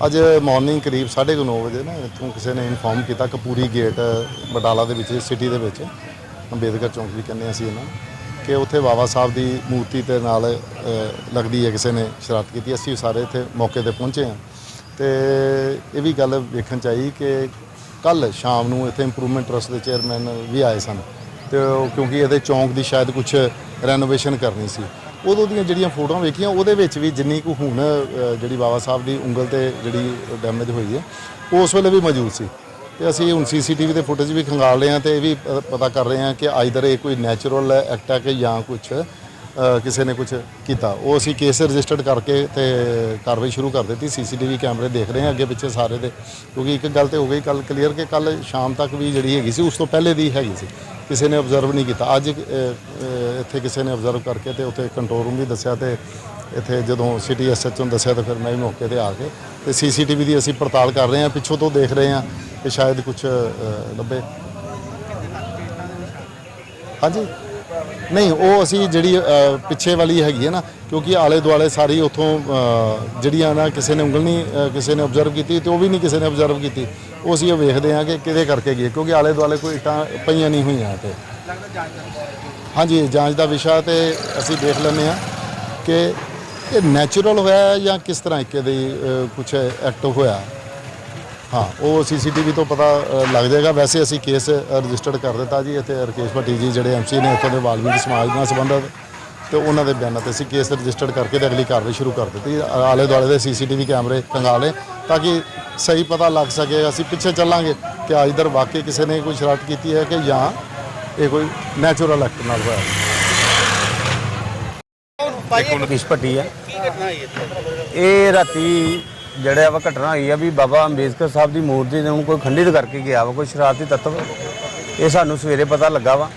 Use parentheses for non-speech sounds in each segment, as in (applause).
ਅੱਜ ਮਾਰਨਿੰਗ ਕਰੀਬ 9:30 ਵਜੇ ਨਾ ਇੱਥੋਂ ਕਿਸੇ ਨੇ ਇਨਫੋਰਮ ਕੀਤਾ ਕਪੂਰੀ ਗੇਟ ਬਟਾਲਾ ਦੇ ਵਿੱਚ ਸਿਟੀ ਦੇ ਵਿੱਚ, ਅੰਬੇਦਕਰ ਚੌਂਕ ਵੀ ਕਹਿੰਦੇ ਅਸੀਂ ਇਹਨਾਂ ਕਿ ਉੱਥੇ ਬਾਬਾ ਸਾਹਿਬ ਦੀ ਮੂਰਤੀ ਤੇ ਨਾਲ ਲੱਗਦੀ ਹੈ ਕਿਸੇ ਨੇ ਸ਼ਰਾਰਤ ਕੀਤੀ, ਅਸੀਂ ਸਾਰੇ ਇੱਥੇ ਮੌਕੇ ਤੇ ਪਹੁੰਚੇ ਹਾਂ। ਤੇ ਇਹ ਵੀ ਗੱਲ ਵੇਖਣ ਚ ਆਈ ਕਿ ਕੱਲ ਸ਼ਾਮ ਨੂੰ ਇੱਥੇ ਇੰਪਰੂਵਮੈਂਟ ਟਰਸਟ ਦੇ ਚੇਅਰਮੈਨ ਵੀ ਆਏ ਸਨ। ਤੇ ਉਹ ਕਿਉਂਕਿ ਇਹਦੇ ਚੌਂਕ ਦੀ ਸ਼ਾਇਦ ਕੁਝ ਰੈਨੋਵੇਸ਼ਨ ਕਰਨੀ ਸੀ। ਉਦੋਂ ਦੀਆਂ ਜਿਹੜੀਆਂ ਫੋਟੋਆਂ ਵੇਖੀਆਂ, ਉਹਦੇ ਵਿੱਚ ਵੀ ਜਿੰਨੀ ਕੁ ਹੁਣ ਜਿਹੜੀ ਬਾਬਾ ਸਾਹਿਬ ਦੀ ਉਂਗਲ ਤੇ ਜਿਹੜੀ ਡੈਮੇਜ ਹੋਈ ਹੈ ਉਹ ਉਸ ਵੇਲੇ ਵੀ ਮੌਜੂਦ ਸੀ। ਤੇ ਅਸੀਂ ਹੁਣ ਸੀਸੀਟੀਵੀ ਦੇ ਫੁਟੇਜ ਵੀ ਖੰਗਾਲ ਰਹੇ ਹਾਂ ਤੇ ਇਹ ਵੀ ਪਤਾ ਕਰ ਰਹੇ ਹਾਂ ਕਿ ਆਈਦਰ ਇਹ ਕੋਈ ਨੈਚੁਰਲ ਐਕਟ ਹੈ ਕਿ ਜਾਂ ਕੁਝ ਕਿਸੇ ਨੇ ਕੁਝ ਕੀਤਾ। ਉਹ ਅਸੀਂ ਕੇਸ ਰਜਿਸਟਰਡ ਕਰਕੇ ਤੇ ਕਾਰਵਾਈ ਸ਼ੁਰੂ ਕਰ ਦਿੱਤੀ। ਸੀਸੀਟੀਵੀ ਕੈਮਰੇ ਦੇਖ ਰਹੇ ਹਾਂ ਅੱਗੇ ਪਿੱਛੇ ਸਾਰੇ ਦੇ। ਕਿਉਂਕਿ ਇੱਕ ਗੱਲ ਤੇ ਹੋ ਗਈ ਕੱਲ ਕਲੀਅਰ ਕਿ ਕੱਲ ਸ਼ਾਮ ਤੱਕ ਵੀ ਜਿਹੜੀ ਹੈਗੀ ਸੀ, ਉਸ ਤੋਂ ਪਹਿਲੇ ਦੀ ਹੈਗੀ ਸੀ। ਕਿਸੇ ਨੇ ਆਬਜ਼ਰਵ ਨਹੀਂ ਕੀਤਾ। ਅੱਜ ਇੱਥੇ ਕਿਸੇ ਨੇ ਆਬਜ਼ਰਵ ਕਰਕੇ ਤੇ ਉੱਥੇ ਕੰਟਰੋਲ ਰੂਮ ਵੀ ਦੱਸਿਆ ਤੇ ਇੱਥੇ ਜਦੋਂ ਸਿਟੀ ਐਸਐਚਓ ਨੂੰ ਦੱਸਿਆ ਤਾਂ ਫਿਰ ਮੈਂ ਵੀ ਮੌਕੇ ਤੇ ਆ ਕੇ ਤੇ ਸੀਸੀਟੀਵੀ ਦੀ ਅਸੀਂ ਪੜਤਾਲ ਕਰ ਰਹੇ ਹਾਂ, ਪਿੱਛੋਂ ਤੋਂ ਦੇਖ ਰਹੇ ਹਾਂ ਕਿ ਸ਼ਾਇਦ ਕੁਝ ਲੱਭੇ ਹਾਂਜੀ। ਨਹੀਂ ਉਹ ਅਸੀਂ ਜਿਹੜੀ ਅ, ਪਿੱਛੇ ਵਾਲੀ ਹੈਗੀ ਹੈ ਨਾ ਕਿਉਂਕਿ ਆਲੇ ਦੁਆਲੇ ਸਾਰੀ ਉਥੋਂ ਜਿਹੜੀਆਂ ਨਾ ਕਿਸੇ ਨੇ ਉਂਗਲ ਨਹੀਂ ਅ, ਕਿਸੇ ਨੇ ਆਬਜ਼ਰਵ ਕੀਤੀ ਤੇ ਉਹ ਵੀ ਨਹੀਂ ਕਿਸੇ ਨੇ ਆਬਜ਼ਰਵ ਕੀਤੀ। ਉਹ ਅਸੀਂ ਉਹ ਵੇਖਦੇ ਹਾਂ ਕਿ ਕਿਹਦੇ ਕਰਕੇ ਗਈ ਹੈ, ਕਿਉਂਕਿ ਆਲੇ ਦੁਆਲੇ ਕੋਈ ਇੱਟਾਂ ਪਈਆਂ ਨਹੀਂ ਹੋਈਆਂ ਤੇ। ਹਾਂਜੀ ਜਾਂਚ ਦਾ ਵਿਸ਼ਾ ਤੇ ਅਸੀਂ ਦੇਖ ਲੈਂਦੇ ਹਾਂ ਕਿ ਇਹ ਨੈਚੁਰਲ ਹੋਇਆ ਹੈ ਜਾਂ ਕਿਸ ਤਰ੍ਹਾਂ ਇੱਕ ਦੀ ਕੁਝ ਐਕਟ ਹੋਇਆ। ਹਾਂ ਉਹ ਸੀਸੀਟੀਵੀ ਤੋਂ ਪਤਾ ਅ, ਲੱਗ ਜਾਏਗਾ। ਵੈਸੇ ਅਸੀਂ ਕੇਸ ਰਜਿਸਟਰਡ ਕਰ ਦਿੱਤਾ ਜੀ ਇੱਥੇ ਰਕੇਸ਼ ਭੱਟੀ ਜੀ ਜਿਹੜੇ ਐਮਸੀ ਨੇ ਇੱਥੋਂ ਦੇ ਵਾਲਮੀਕੀ ਸਮਾਜ ਨਾਲ ਸੰਬੰਧਿਤ ਤੇ ਉਹਨਾਂ ਦੇ ਬਿਆਨਾਂ ਤੇ ਅਸੀਂ ਕੇਸ ਰਜਿਸਟਰਡ ਕਰਕੇ ਤੇ ਅਗਲੀ ਕਾਰਵਾਈ ਸ਼ੁਰੂ ਕਰ ਦਿੱਤੀ। ਆਲੇ ਦੁਆਲੇ ਦੇ ਸੀਸੀਟੀਵੀ ਕੈਮਰੇ ਖੰਗਾਲੇ ਤਾਂ ਕਿ ਸਹੀ ਪਤਾ ਲੱਗ ਸਕੇ ਅਸੀਂ ਪਿੱਛੇ ਚੱਲਾਂਗੇ ਕਿ ਆ ਇਧਰ ਵਾਕਈ ਕਿਸੇ ਨੇ ਕੋਈ ਸ਼ਰਾਰਤ ਕੀਤੀ ਹੈ ਕਿ ਜਾਂ ਇਹ ਕੋਈ ਨੈਚੁਰਲ ਐਕਟ ਨਾਲ ਹੋਇਆ ਇੱਕ ਮੁਕੇਸ਼ ਭੱਟੀ ਆ ਇਹ ਰਾਤੀ ਜਿਹੜਾ ਵਾ ਘਟਨਾ ਹੋਈ ਆ ਵੀ ਬਾਬਾ ਅੰਬੇਦਕਰ ਸਾਹਿਬ ਦੀ ਮੂਰਤੀ ਨੂੰ ਕੋਈ ਖੰਡਿਤ ਕਰਕੇ ਗਿਆ ਵਾ ਕੋਈ ਸ਼ਰਾਰਤੀ ਤੱਤਵ ਇਹ ਸਾਨੂੰ ਸਵੇਰੇ ਪਤਾ ਲੱਗਾ ਵਾ।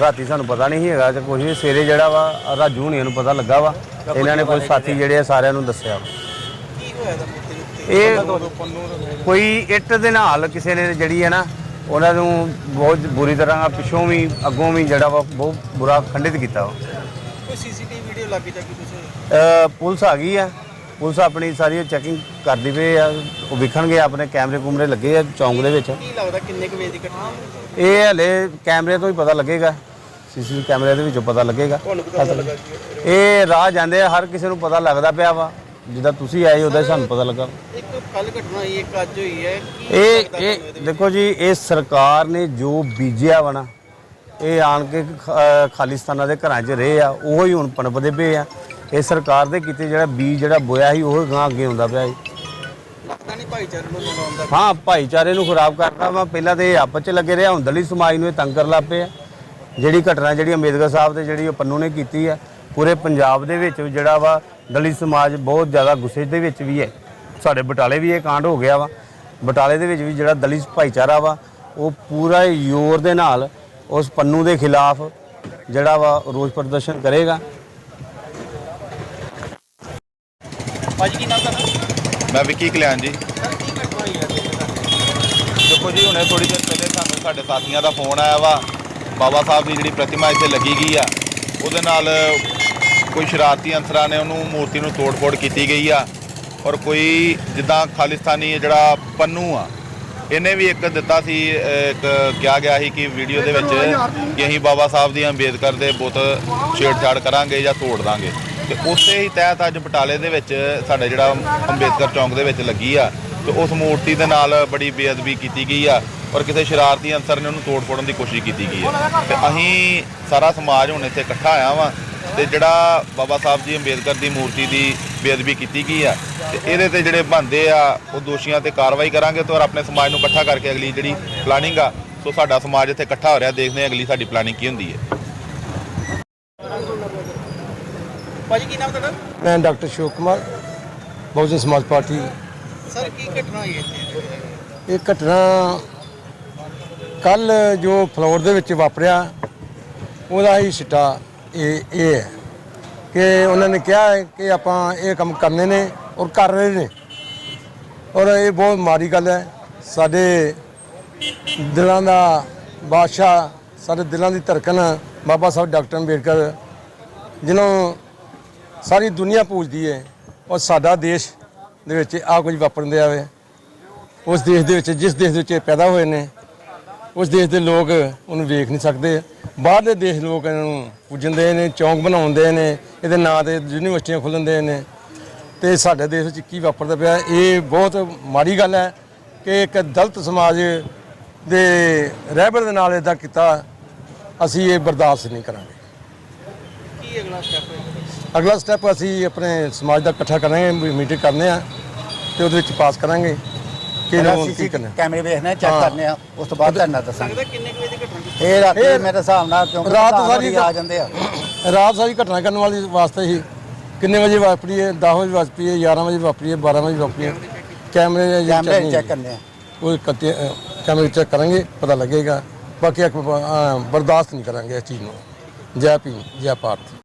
ਰਾਤੀ ਸਾਨੂੰ ਪਤਾ ਨਹੀਂ ਹੈਗਾ ਤੇ ਕੁਝ ਵੀ। ਸਵੇਰੇ ਜਿਹੜਾ ਵਾ ਰਾਜੂ ਹੁਣੀਆਂ ਨੂੰ ਪਤਾ ਲੱਗਾ ਵਾ। ਇਹਨਾਂ ਨੇ ਕੋਈ ਸਾਥੀ ਜਿਹੜੇ ਆ ਸਾਰਿਆਂ ਨੂੰ ਦੱਸਿਆ ਵਾ। ਇਹ ਕੋਈ ਇੱਟ ਦੇ ਨਾਲ ਕਿਸੇ ਨੇ ਜਿਹੜੀ ਹੈ ਨਾ ਉਹਨਾਂ ਨੂੰ ਬਹੁਤ ਬੁਰੀ ਤਰ੍ਹਾਂ ਪਿੱਛੋਂ ਵੀ ਅੱਗੋਂ ਵੀ ਜਿਹੜਾ ਵਾ ਬਹੁਤ ਬੁਰਾ ਖੰਡਿਤ ਕੀਤਾ ਵਾ। ਕੋਈ ਸੀਸੀਟੀਵੀ ਵੀਡੀਓ ਲੱਗ ਜਾ ਕਿ ਅ, ਪੁਲਿਸ ਆ ਗਈ ਆ। ਪੁਲਿਸ ਆਪਣੀ ਸਾਰੀ ਚੈਕਿੰਗ ਕਰਦੀ ਪਈ ਆ ਉਹ ਵਿਖਣਗੇ ਆਪਣੇ ਕੈਮਰੇ ਕੁਮਰੇ ਲੱਗੇ ਆ ਚੌਂਕ ਦੇ ਵਿੱਚ। ਕੀ ਲੱਗਦਾ ਕਿੰਨੇ ਕੁ ਵਜੇ ਦੀ ਘਟਨਾ? ਇਹ ਹਲੇ ਕੈਮਰੇ ਤੋਂ ਹੀ ਪਤਾ ਲੱਗੇਗਾ ਸੀਸੀਟੀਵੀ ਕੈਮਰੇ ਦੇ ਵਿੱਚੋਂ ਪਤਾ ਲੱਗੇਗਾ। ਇਹ ਰਾਹ ਜਾਂਦੇ ਆ ਹਰ ਕਿਸੇ ਨੂੰ ਪਤਾ ਲੱਗਦਾ ਪਿਆ ਵਾ ਜਿੱਦਾਂ ਤੁਸੀਂ ਆਏ ਉਹਦਾ ਸਾਨੂੰ ਪਤਾ ਲੱਗਾ। ਇੱਕ ਕੱਲ ਘਟਨਾ ਹੋਈ ਇੱਕ ਅੱਜ ਹੋਈ ਹੈ ਕੀ ਇਹ ਇਹ ਦੇਖੋ ਜੀ ਇਹ ਸਰਕਾਰ ਨੇ ਜੋ ਬੀਜਿਆ ਵਾ ਨਾ ਇਹ ਆਣ ਕੇ ਖਾਲਿਸਤਾਨਾਂ ਦੇ ਘਰਾਂ 'ਚ ਰਹੇ ਆ ਉਹੋ ਹੀ ਹੁਣ ਪਣਪਦੇ ਪਏ ਆ। ਇਹ ਸਰਕਾਰ ਦੇ ਕੀਤੇ ਜਿਹੜਾ ਬੀਜ ਜਿਹੜਾ ਬੋਇਆ ਸੀ ਉਹ ਗਾਂ ਅੱਗੇ ਆਉਂਦਾ ਪਿਆ ਜੀ ਲੱਗਦਾ ਨਹੀਂ ਭਾਈਚਾਰੇ ਨੂੰ ਮਨਾਉਣ ਦਾ ਹਾਂ ਭਾਈਚਾਰੇ ਨੂੰ ਖਰਾਬ ਕਰਦਾ ਵਾ। ਪਹਿਲਾਂ ਤੇ ਇਹ ਆਪਸ 'ਚ ਲੱਗੇ ਰਿਹਾ ਹੁਣ ਦਲਿਤ ਸਮਾਜ ਨੂੰ ਇਹ ਤੰਗ ਕਰ ਲੱਗ ਪਏ ਆ ਜਿਹੜੀ ਘਟਨਾ ਜਿਹੜੀ ਅੰਬੇਦਕਰ ਸਾਹਿਬ ਤੇ ਜਿਹੜੀ ਉਹ ਪੰਨੂ ਨੇ ਕੀਤੀ ਆ ਪੂਰੇ ਪੰਜਾਬ ਦੇ ਵਿੱਚ ਜਿਹੜਾ ਵਾ ਦਲਿਤ ਸਮਾਜ ਬਹੁਤ ਜ਼ਿਆਦਾ ਗੁੱਸੇ ਦੇ ਵਿੱਚ ਵੀ ਹੈ। ਸਾਡੇ ਬਟਾਲੇ ਵੀ ਇਹ ਕਾਂਡ ਹੋ ਗਿਆ ਵਾ। ਬਟਾਲੇ ਦੇ ਵਿੱਚ ਵੀ ਜਿਹੜਾ ਦਲਿਤ ਭਾਈਚਾਰਾ ਵਾ ਉਹ ਪੂਰਾ ਜ਼ੋਰ ਦੇ ਨਾਲ ਉਸ ਪੰਨੂ ਦੇ ਖਿਲਾਫ ਜਿਹੜਾ ਵਾ ਰੋਸ ਪ੍ਰਦਰਸ਼ਨ ਕਰੇਗਾ। ਭਾਜੀ ਕੀ ਨਾਮ ਤੁਹਾਡਾ? ਮੈਂ ਵਿੱਕੀ ਕਲਿਆਣ ਜੀ। ਸਰ ਕੀ ਘਟਨਾ ਹੋਈ ਹੈ? ਦੇਖੋ ਜੀ ਹੁਣੇ ਥੋੜੀ ਦੇਰ ਪਹਿਲੇ ਸਾਨੂੰ ਸਾਡੇ ਸਾਥੀਆਂ ਦਾ ਫੋਨ ਆਇਆ ਵਾ। ਬਾਬਾ ਸਾਹਿਬ ਦੀ ਜਿਹੜੀ ਪ੍ਰਤਿਮਾ ਇੱਥੇ ਲੱਗੀ ਗਈ ਆ। ਉਹਦੇ ਨਾਲ ਕੋਈ ਸ਼ਰਾਰਤੀ ਅੰਸਰਾਂ ਨੇ ਉਹਨੂੰ ਮੂਰਤੀ ਨੂੰ ਤੋੜ-ਫੋੜ ਕੀਤੀ ਗਈ ਆ। ਔਰ ਕੋਈ ਜਿੱਦਾਂ ਖਾਲਿਸਤਾਨੀ ਜਿਹੜਾ ਪੰਨੂ ਆ ਇਹਨੇ ਵੀ ਇੱਕ ਦਿੱਤਾ ਸੀ ਇੱਕ ਕਿਹਾ ਗਿਆ ਸੀ ਕਿ ਵੀਡੀਓ ਦੇ ਵਿੱਚ ਕਿ ਅਸੀਂ ਬਾਬਾ ਸਾਹਿਬ ਦੀ ਅੰਬੇਦਕਰ ਦੇ ਬੁੱਤ ਛੇੜਛਾੜ ਕਰਾਂਗੇ ਜਾਂ ਤੋੜ ਦਾਂਗੇ। ਤੇ ਉਸੇ ਹੀ ਤਹਿਤ ਅੱਜ ਬਟਾਲੇ ਦੇ ਵਿੱਚ ਸਾਡੇ ਜਿਹੜਾ ਅੰਬੇਦਕਰ ਚੌਂਕ ਦੇ ਵਿੱਚ ਲੱਗੀ ਆ ਤੇ ਉਸ ਮੂਰਤੀ ਦੇ ਨਾਲ ਬੜੀ ਬੇਅਦਬੀ ਕੀਤੀ ਗਈ ਆ ਔਰ ਕਿਸੇ ਸ਼ਰਾਰਤੀ ਅੰਸਰ ਨੇ ਉਹਨੂੰ ਤੋੜ ਫੋੜਨ ਦੀ ਕੋਸ਼ਿਸ਼ ਕੀਤੀ ਗਈ ਆ। ਤੇ ਅਸੀਂ ਸਾਰਾ ਸਮਾਜ ਹੁਣ ਇੱਥੇ ਇਕੱਠਾ ਆਇਆ ਵਾ ਤੇ ਜਿਹੜਾ ਬਾਬਾ ਸਾਹਿਬ ਜੀ ਅੰਬੇਦਕਰ ਦੀ ਮੂਰਤੀ ਦੀ ਬੇਅਦਬੀ ਕੀਤੀ ਗਈ ਆ ਤੇ ਇਹਦੇ ਤੇ ਜਿਹੜੇ ਬੰਦੇ ਆ, ਉਹ ਦੋਸ਼ੀਆਂ ਤੇ ਕਾਰਵਾਈ ਕਰਾਂਗੇ ਤੇ ਔਰ ਆਪਣੇ ਸਮਾਜ ਨੂੰ ਇਕੱਠਾ ਕਰਕੇ ਅਗਲੀ ਜਿਹੜੀ ਪਲਾਨਿੰਗ ਆ, ਸੋ ਸਾਡਾ ਸਮਾਜ ਇੱਥੇ ਇਕੱਠਾ ਹੋ ਰਿਹਾ, ਦੇਖਦੇ ਹਾਂ ਅਗਲੀ ਸਾਡੀ ਪਲਾਨਿੰਗ ਕੀ ਹੁੰਦੀ ਹੈ। ਭਾਜੀ ਕੀ ਨਾਮ ਤੁਹਾਡਾ? ਮੈਂ ਡਾਕਟਰ ਸ਼ੋਕ ਕੁਮਾਰ ਬਹੁਜਨ ਸਮਾਜ ਪਾਰਟੀ। ਸਰ ਕੀ ਘਟਨਾ ਹੋਈ ਹੈ ਇੱਥੇ? ਇਹ ਘਟਨਾ ਕੱਲ ਜੋ ਫਲੋਰ ਦੇ ਵਿੱਚ ਵਾਪਰਿਆ ਉਹਦਾ ਹੀ ਸਿੱਟਾ ਇਹ ਇਹ ਹੈ ਕਿ ਉਹਨਾਂ ਨੇ ਕਿਹਾ ਹੈ ਕਿ ਆਪਾਂ ਇਹ ਕੰਮ ਕਰਨੇ ਨੇ ਔਰ ਕਰ ਰਹੇ ਨੇ। ਔਰ ਇਹ ਬਹੁਤ ਮਾੜੀ ਗੱਲ ਹੈ। ਸਾਡੇ ਦਿਲਾਂ ਦਾ ਬਾਦਸ਼ਾਹ ਸਾਡੇ ਦਿਲਾਂ ਦੀ ਧੜਕਣ ਬਾਬਾ ਸਾਹਿਬ ਡਾਕਟਰ ਅੰਬੇਡਕਰ ਜਿਹਨੂੰ ਸਾਰੀ ਦੁਨੀਆ ਪੂਜਦੀ ਹੈ ਔਰ ਸਾਡਾ ਦੇਸ਼ ਦੇ ਵਿੱਚ ਆ ਕੁਝ ਵਾਪਰਨ ਦਿਆ ਵੇ। ਉਸ ਦੇਸ਼ ਦੇ ਵਿੱਚ, ਜਿਸ ਦੇਸ਼ ਦੇ ਵਿੱਚ ਇਹ ਪੈਦਾ ਹੋਏ ਨੇ, ਉਸ ਦੇਸ਼ ਦੇ ਲੋਕ ਉਹਨੂੰ ਵੇਖ ਨਹੀਂ ਸਕਦੇ। ਬਾਹਰਲੇ ਦੇਸ਼ ਲੋਕ ਇਹਨਾਂ ਨੂੰ ਪੂਜਣਦੇ ਨੇ, ਚੌਂਕ ਬਣਾਉਂਦੇ ਨੇ, ਇਹਦੇ ਨਾਂ ਤੇ ਯੂਨੀਵਰਸਿਟੀਆਂ ਖੁੱਲ੍ਹਦੇ ਨੇ। ਤੇ ਸਾਡੇ ਦੇਸ਼ ਵਿੱਚ ਕੀ ਵਾਪਰਦਾ ਪਿਆ, ਇਹ ਬਹੁਤ ਮਾੜੀ ਗੱਲ ਹੈ ਕਿ ਇੱਕ ਦਲਤ ਸਮਾਜ ਦੇ ਰਹਿਬਰ ਦੇ ਨਾਲ ਇਦਾਂ ਕੀਤਾ, ਅਸੀਂ ਇਹ ਬਰਦਾਸ਼ਤ ਨਹੀਂ ਕਰਾਂਗੇ। ਕੀ ਅਗਲਾ ਸਟੈਪ ਹੈ ਅਗਲਾ ਸਟੈਪ ਅਸੀਂ ਆਪਣੇ ਸਮਾਜ ਦਾ ਇਕੱਠਾ ਕਰਾਂਗੇ ਮੀਟਿੰਗ ਕਰਨੇ ਆ ਤੇ ਉਹਦੇ ਵਿੱਚ ਪਾਸ ਕਰਾਂਗੇ। ਕਿ ਇਹਨੂੰ ਕੀ ਕਰਨਾ। ਕੈਮਰੇ ਵੇਖਣੇ ਚੈੱਕ। ਕਰਨੇ ਆ ਉਸ ਤੋਂ ਬਾਅਦ ਧਰਨਾ ਦੱਸਾਂਗੇ। ਕਿੰਨੇ ਵਜੇ ਦੀ ਘਟਨਾ ਸੀ? ਇਹ ਰਾਤੀ ਇਹ ਮੇਰੇ ਹਿਸਾਬ ਨਾਲ ਕਿਉਂਕਿ ਰਾਤ ਸਾਰੀ ਆ ਜਾਂਦੇ ਆ। (coughs) ਰਾਤ ਸਾਰੀ ਘਟਨਾ ਕਰਨ ਵਾਲੀ ਵਾਸਤੇ ਹੀ ਕਿੰਨੇ ਵਜੇ ਵਾਪਰੀ ਹੈ 10 ਵਜੇ ਵਾਪਰੀ ਹੈ 11 ਵਜੇ ਵਾਪਰੀ ਹੈ 12 ਵਜੇ ਵਾਪਰੀ ਹੈ। ਕੈਮਰੇ ਕੈਮਰੇ ਚੈੱਕ ਕਰਨੇ ਆ। ਉਹ ਕੱਤੇ ਕੈਮਰੇ ਚੈੱਕ ਕਰਾਂਗੇ ਪਤਾ ਲੱਗੇਗਾ। ਬਾਕੀ ਬਰਦਾਸ਼ਤ ਨਹੀਂ ਕਰਾਂਗੇ ਇਸ ਚੀਜ਼ ਨੂੰ। ਜੈ ਭੀਮ ਜੈ ਭਾਰਤ।